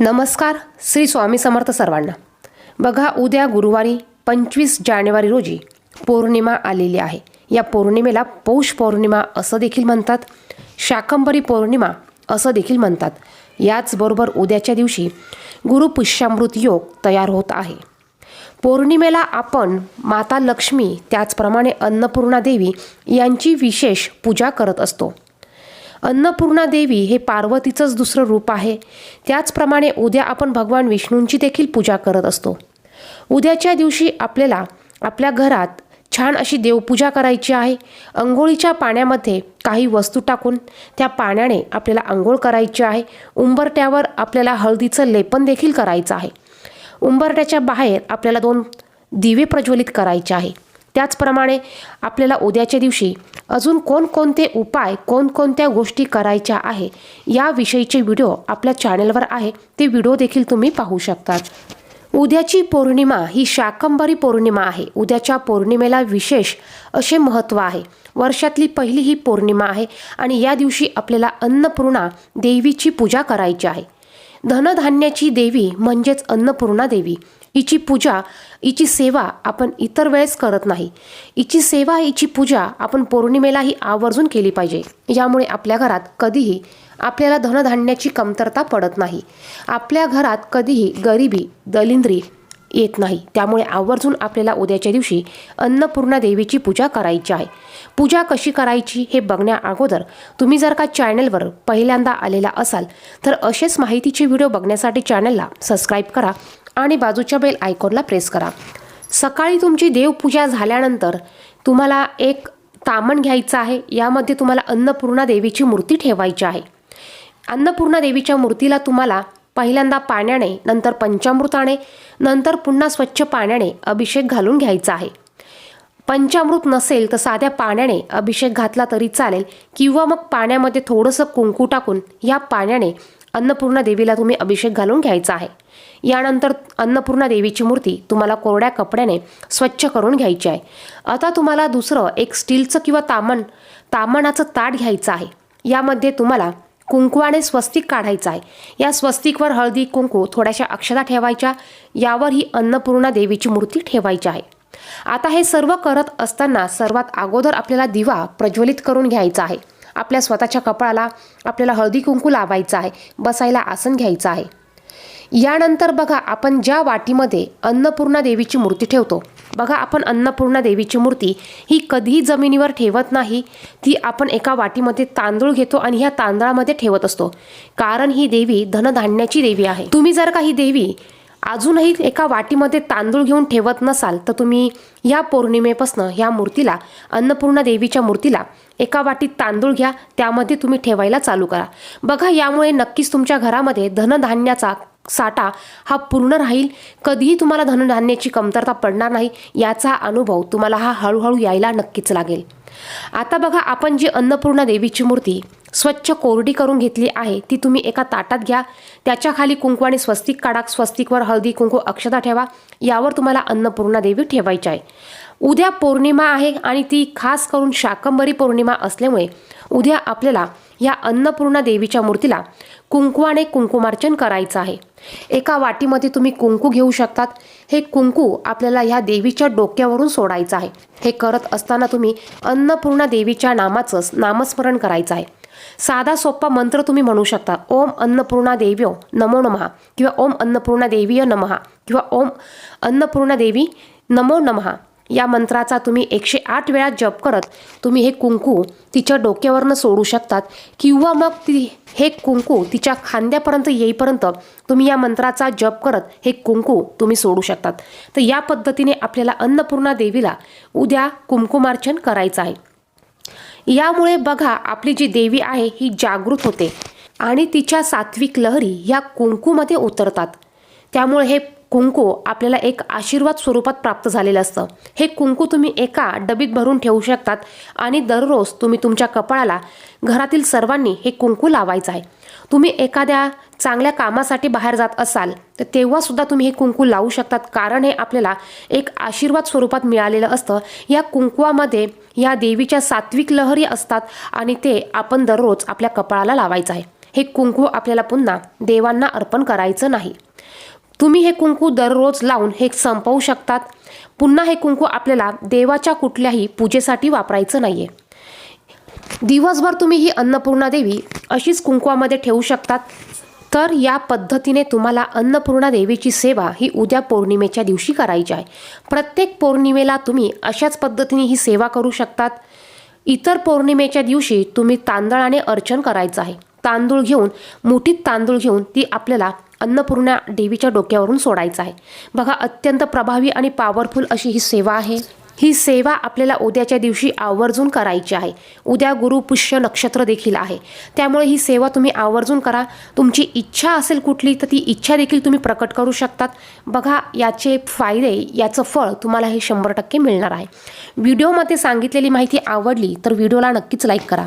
नमस्कार श्री स्वामी समर्थ सर्वांना. बघा उद्या गुरुवारी पंचवीस जानेवारी रोजी पौर्णिमा आलेली आहे. या पौर्णिमेला पौष पौर्णिमा असं देखील म्हणतात. शाकंभरी पौर्णिमा असं देखील म्हणतात. याचबरोबर उद्याच्या दिवशी गुरुपुष्यामृत योग तयार होत आहे. पौर्णिमेला आपण माता लक्ष्मी त्याचप्रमाणे अन्नपूर्णा देवी यांची विशेष पूजा करत असतो. अन्नपूर्णा देवी हे पार्वतीचंच दुसरं रूप आहे. त्याचप्रमाणे उद्या आपण भगवान विष्णूंची देखील पूजा करत असतो. उद्याच्या दिवशी आपल्याला आपल्या घरात छान अशी देवपूजा करायची आहे. अंघोळीच्या पाण्यामध्ये काही वस्तू टाकून त्या पाण्याने आपल्याला आंघोळ करायची आहे. उंबरट्यावर आपल्याला हळदीचं लेपन देखील करायचं आहे. उंबरट्याच्या बाहेर आपल्याला दोन दिवे प्रज्वलित करायचे आहे. त्याचप्रमाणे आपल्याला उद्याच्या दिवशी अजून कोणकोणते उपाय कोणकोणत्या गोष्टी करायच्या आहे याविषयीचे व्हिडिओ आपल्या चॅनलवर आहे ते व्हिडिओ देखील तुम्ही पाहू शकतात. उद्याची पौर्णिमा ही शाकंभरी पौर्णिमा आहे. उद्याच्या पौर्णिमेला विशेष असे महत्त्व आहे. वर्षातली पहिली ही पौर्णिमा आहे आणि या दिवशी आपल्याला अन्नपूर्णा देवीची पूजा करायची आहे. धनधान्याची देवी म्हणजेच अन्नपूर्णा देवी. हिची पूजा हिची सेवा आपण इतर वेळेस करत नाही. हिची सेवा हिची पूजा आपण पौर्णिमेलाही आवर्जून केली पाहिजे. यामुळे आपल्या घरात कधीही आपल्याला धनधान्याची कमतरता पडत नाही. आपल्या घरात कधीही गरिबी दलिंद्री येत नाही. त्यामुळे आवर्जून आपल्याला उद्याच्या दिवशी अन्नपूर्णा देवीची पूजा करायची आहे. पूजा कशी करायची हे बघण्या अगोदर तुम्ही जर का चॅनलवर पहिल्यांदा आलेला असाल तर असेच माहितीचे व्हिडिओ बघण्यासाठी चॅनलला सबस्क्राईब करा. आणि बाजूच्या बेल आयकॉनला प्रेस करा. सकाळी तुमची देवपूजा झाल्यानंतर तुम्हाला एक तामण घ्यायचं आहे. यामध्ये तुम्हाला अन्नपूर्णा देवीची मूर्ती ठेवायची आहे. अन्नपूर्णा देवीच्या मूर्तीला तुम्हाला पहिल्यांदा पाण्याने नंतर पंचामृताने नंतर पुन्हा स्वच्छ पाण्याने अभिषेक घालून घ्यायचा आहे. पंचामृत नसेल तर साध्या पाण्याने अभिषेक घातला तरी चालेल. किंवा मग पाण्यामध्ये थोडंसं कुंकू टाकून या पाण्याने अन्नपूर्णा देवीला तुम्ही अभिषेक घालून घ्यायचा आहे. यानंतर अन्नपूर्णा देवीची मूर्ती तुम्हाला कोरड्या कपड्याने स्वच्छ करून घ्यायची आहे. आता तुम्हाला दुसरं एक स्टीलचं किंवा तामण तामणाचं ताट घ्यायचं आहे. यामध्ये तुम्हाला कुंकवाने स्वस्तिक काढायचं आहे. या स्वस्तिकवर हळदी कुंकू थोड्याशा अक्षता ठेवायच्या. यावर ही अन्नपूर्णा देवीची मूर्ती ठेवायची आहे. आता हे सर्व करत असताना सर्वात अगोदर आपल्याला दिवा प्रज्वलित करून घ्यायचा आहे. आपल्या स्वतःच्या कपाळाला आपल्याला हळदी कुंकू लावायचं आहे बसायला आसन घ्यायचं आहे. यानंतर बघा आपण ज्या वाटीमध्ये अन्नपूर्णा देवीची मूर्ती ठेवतो बघा आपण अन्नपूर्णा देवीची मूर्ती ही कधीही जमिनीवर ठेवत नाही ती आपण एका वाटीमध्ये तांदूळ घेतो आणि ह्या तांदळामध्ये ठेवत असतो. कारण ही देवी धनधान्याची देवी आहे. तुम्ही जर का ही देवी अजूनही एका वाटीमध्ये तांदूळ घेऊन ठेवत नसाल तर तुम्ही या पौर्णिमेपासनं ह्या मूर्तीला अन्नपूर्णा देवीच्या मूर्तीला एका वाटीत तांदूळ घ्या त्यामध्ये तुम्ही ठेवायला चालू करा. बघा यामुळे नक्कीच तुमच्या घरामध्ये धनधान्याचा साठा हा पूर्ण राहील. कधीही तुम्हाला धनधान्याची कमतरता पडणार नाही याचा अनुभव तुम्हाला हा हळूहळू यायला नक्कीच लागेल. आता बघा आपण जी अन्नपूर्णा देवीची मूर्ती स्वच्छ कोरडी करून घेतली आहे. ती तुम्ही एका ताटात घ्या. त्याच्याखाली आणि स्वस्तिक काढा. स्वस्तिकवर हळदी कुंकू अक्षता ठेवा. यावर तुम्हाला अन्नपूर्णा देवी ठेवायची आहे. उद्या पौर्णिमा आहे आणि ती खास करून शाकंभरी पौर्णिमा असल्यामुळे उद्या आपल्याला या अन्नपूर्णा देवीच्या मूर्तीला कुंकवाने कुंकुमार्चन करायचं आहे. एका वाटीमध्ये तुम्ही कुंकू घेऊ शकतात. हे कुंकू आपल्याला ह्या देवीच्या डोक्यावरून सोडायचं आहे. हे करत असताना तुम्ही अन्नपूर्णा देवीच्या नामाचं नामस्मरण करायचं आहे. साधा सोप्पा मंत्र तुम्ही म्हणू शकता. ओम अन्नपूर्णा देव्यो नमो नमहा किंवा ओम अन्नपूर्णा देवीय नमहा किंवा ओम अन्नपूर्णा देवी नमो नमहा या मंत्राचा तुम्ही एकशे आठ वेळा जप करत तुम्ही हे कुंकू तिच्या डोक्यावरनं सोडू शकतात किंवा मग ती हे कुंकू तिच्या खांद्यापर्यंत येईपर्यंत तुम्ही या मंत्राचा जप करत हे कुंकू तुम्ही सोडू शकतात. तर या पद्धतीने आपल्याला अन्नपूर्णा देवीला उद्या कुंकुमार्चन करायचं आहे. यामुळे बघा आपली जी देवी आहे ही जागृत होते आणि तिच्या सात्विक लहरी या कुंकूमध्ये उतरतात. त्यामुळे हे कुंकू आपल्याला एक आशीर्वाद स्वरूपात प्राप्त झालेलं असतं. हे कुंकू तुम्ही एका डबीत भरून ठेवू शकतात आणि दररोज तुम्ही तुमच्या कपाळाला घरातील सर्वांनी हे कुंकू लावायचं आहे. तुम्ही एखाद्या चांगल्या कामासाठी बाहेर जात असाल तर तेव्हासुद्धा तुम्ही हे कुंकू लावू शकतात. कारण हे आपल्याला एक आशीर्वाद स्वरूपात मिळालेलं असतं. या कुंकुवामध्ये या देवीच्या सात्विक लहरी असतात आणि ते आपण दररोज आपल्या कपाळाला लावायचं आहे. हे कुंकू आपल्याला पुन्हा देवांना अर्पण करायचं नाही. तुम्ही हे कुंकू दररोज लावून हे संपवू शकतात. पुन्हा हे कुंकू आपल्याला देवाच्या कुठल्याही पूजेसाठी वापरायचं नाही आहे दिवसभर तुम्ही ही अन्नपूर्णा देवी अशीच कुंकवामध्ये ठेवू शकतात. तर या पद्धतीने तुम्हाला अन्नपूर्णा देवीची सेवा ही उद्या पौर्णिमेच्या दिवशी करायची आहे. प्रत्येक पौर्णिमेला तुम्ही अशाच पद्धतीने ही सेवा करू शकतात. इतर पौर्णिमेच्या दिवशी तुम्ही तांदळाने अर्चन करायचं आहे. तांदूळ घेऊन मुठीत तांदूळ घेऊन ती आपल्याला अन्नपूर्णा देवीच्या डोक्यावरून सोडायचं आहे. बघा अत्यंत प्रभावी आणि पॉवरफुल अशी ही सेवा आहे. ही सेवा आपल्याला उद्याच्या दिवशी आवर्जून करायची आहे. उद्या गुरुपुष्य नक्षत्र देखील आहे. त्यामुळे ही सेवा तुम्ही आवर्जून करा. तुमची इच्छा असेल कुठली तर ती इच्छा देखील तुम्ही प्रकट करू शकतात. बघा याचे फायदे याचं फळ तुम्हाला हे शंभर टक्के मिळणार आहे. व्हिडिओमध्ये सांगितलेली माहिती आवडली तर व्हिडिओला नक्कीच लाईक करा.